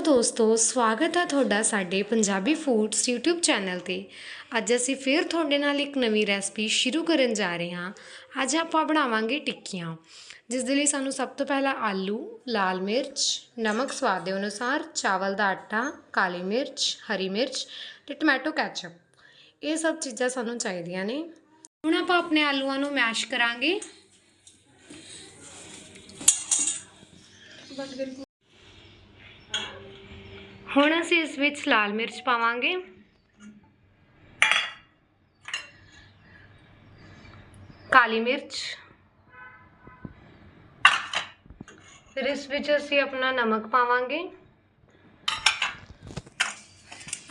Hello ਦੋਸਤੋ, ਸਵਾਗਤ ਹੈ ਤੁਹਾਡਾ ਸਾਡੇ ਪੰਜਾਬੀ ਫੂਡਸ YouTube ਚੈਨਲ ਤੇ। ਅੱਜ ਅਸੀਂ ਫਿਰ ਤੁਹਾਡੇ ਨਾਲ ਇੱਕ ਨਵੀਂ ਰੈਸਪੀ ਸ਼ੁਰੂ ਕਰਨ ਜਾ ਰਹੇ ਹਾਂ। ਅੱਜ ਆਪਾਂ ਬਣਾਵਾਂਗੇ ਟਿੱਕੀਆਂ। ਜਿਸ ਦੇ ਲਈ ਸਾਨੂੰ ਸਭ ਤੋਂ ਪਹਿਲਾਂ ਆਲੂ, ਲਾਲ ਮਿਰਚ, ਨਮਕ ਸਵਾਦ ਦੇ ਅਨੁਸਾਰ ਚਾਵਲ ਦਾ ਆਟਾ, ਕਾਲੀ ਮਿਰਚ, ਹਰੀ ਮਿਰਚ ਤੇ ਟੋਮੈਟੋ ਕੈਚਅਪ। ਇਹ ਸਭ ਚੀਜ਼ਾਂ ਸਾਨੂੰ ਚਾਹੀਦੀਆਂ ਨੇ। ਹੁਣ ਆਪਾਂ ਆਪਣੇ ਆਲੂਆਂ ਨੂੰ ਮੈਸ਼ ਕਰਾਂਗੇ। ਹੁਣ ਅਸੀਂ ਇਸ ਵਿੱਚ ਲਾਲ ਮਿਰਚ ਪਾਵਾਂਗੇ। ਕਾਲੀ ਮਿਰਚ। ਫਿਰ ਇਸ ਵਿੱਚ ਅਸੀਂ ਆਪਣਾ ਨਮਕ ਪਾਵਾਂਗੇ।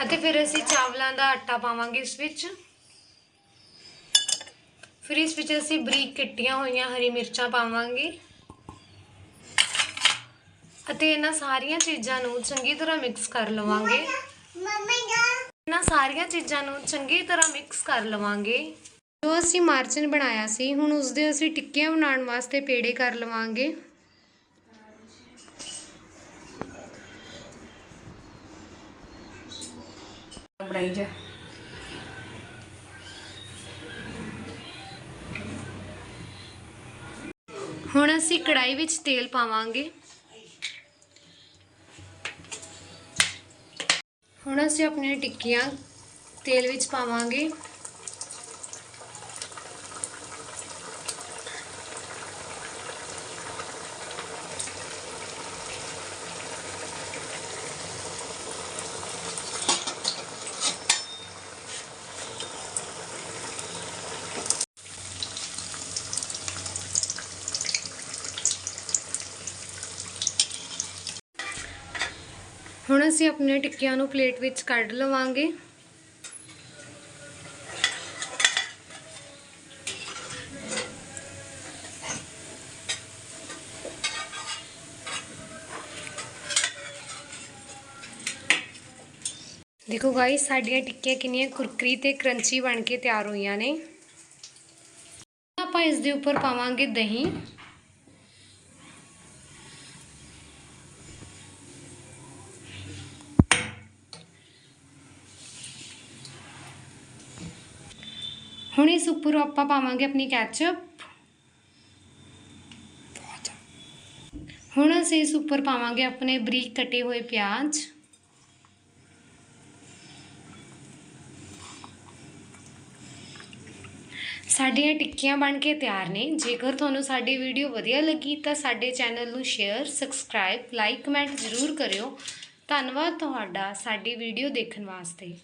ਅਤੇ ਫਿਰ ਅਸੀਂ ਚਾਵਲਾਂ ਦਾ ਆਟਾ ਪਾਵਾਂਗੇ ਇਸ ਵਿੱਚ। ਫਿਰ ਇਸ ਵਿੱਚ ਅਸੀਂ ਬਰੀਕ ਕੱਟੀਆਂ ਹੋਈਆਂ ਹਰੀ ਮਿਰਚਾਂ ਪਾਵਾਂਗੇ। ਅਤੇ ਇਹਨਾਂ ਸਾਰੀਆਂ ਚੀਜ਼ਾਂ ਨੂੰ ਚੰਗੀ ਤਰ੍ਹਾਂ ਮਿਕਸ ਕਰ ਲਵਾਂਗੇ। ਇਹਨਾਂ ਸਾਰੀਆਂ ਚੀਜ਼ਾਂ ਨੂੰ ਚੰਗੀ ਤਰ੍ਹਾਂ ਮਿਕਸ ਕਰ ਲਵਾਂਗੇ। ਜੋ ਅਸੀਂ ਮਾਰਜਨ ਬਣਾਇਆ ਸੀ ਹੁਣ ਉਸ ਦੇ ਅਸੀਂ ਟਿੱਕੀਆਂ ਬਣਾਉਣ ਵਾਸਤੇ ਪੇੜੇ ਕਰ ਲਵਾਂਗੇ। ਬਣਾਈ ਜਾ। ਹੁਣ ਅਸੀਂ ਕੜਾਈ ਵਿੱਚ ਤੇਲ ਪਾਵਾਂਗੇ। ਹੁਣ ਅਸੀਂ ਆਪਣੀਆਂ ਟਿੱਕੀਆਂ ਤੇਲ ਵਿੱਚ ਪਾਵਾਂਗੇ। ਹੁਣ ਅਸੀਂ ਆਪਣੀਆਂ ਟਿੱਕੀਆਂ ਨੂੰ ਪਲੇਟ ਵਿੱਚ ਕੱਢ ਲਵਾਂਗੇ। ਦੇਖੋ ਗਾਇਸ ਸਾਡੀਆਂ ਟਿੱਕੀਆਂ ਕਿੰਨੀਆਂ ਕੁਰਕਰੀ ਤੇ ਕਰੰਚੀ ਬਣ ਕੇ ਤਿਆਰ ਹੋਈਆਂ ਨੇ। ਆਪਾਂ ਇਸ ਦੇ ਉੱਪਰ ਪਾਵਾਂਗੇ ਦਹੀਂ। ਹੁਣ ਇਸ ਉੱਪਰ ਆਪਾਂ ਪਾਵਾਂਗੇ ਆਪਣੀ ਕੈਚਅਪ। ਹੁਣ ਅਸੀਂ ਇਸ ਉੱਪਰ ਪਾਵਾਂਗੇ ਆਪਣੇ ਬਰੀਕ ਕੱਟੇ ਹੋਏ ਪਿਆਜ਼। ਸਾਡੀਆਂ ਟਿੱਕੀਆਂ ਬਣ ਕੇ ਤਿਆਰ ਨੇ। ਜੇਕਰ ਤੁਹਾਨੂੰ ਸਾਡੀ ਵੀਡੀਓ ਵਧੀਆ ਲੱਗੀ ਤਾਂ ਸਾਡੇ ਚੈਨਲ ਨੂੰ ਸ਼ੇਅਰ ਸਬਸਕ੍ਰਾਈਬ ਲਾਈਕ ਕਮੈਂਟ ਜ਼ਰੂਰ ਕਰਿਓ। ਧੰਨਵਾਦ ਤੁਹਾਡਾ ਸਾਡੀ ਵੀਡੀਓ ਦੇਖਣ ਵਾਸਤੇ।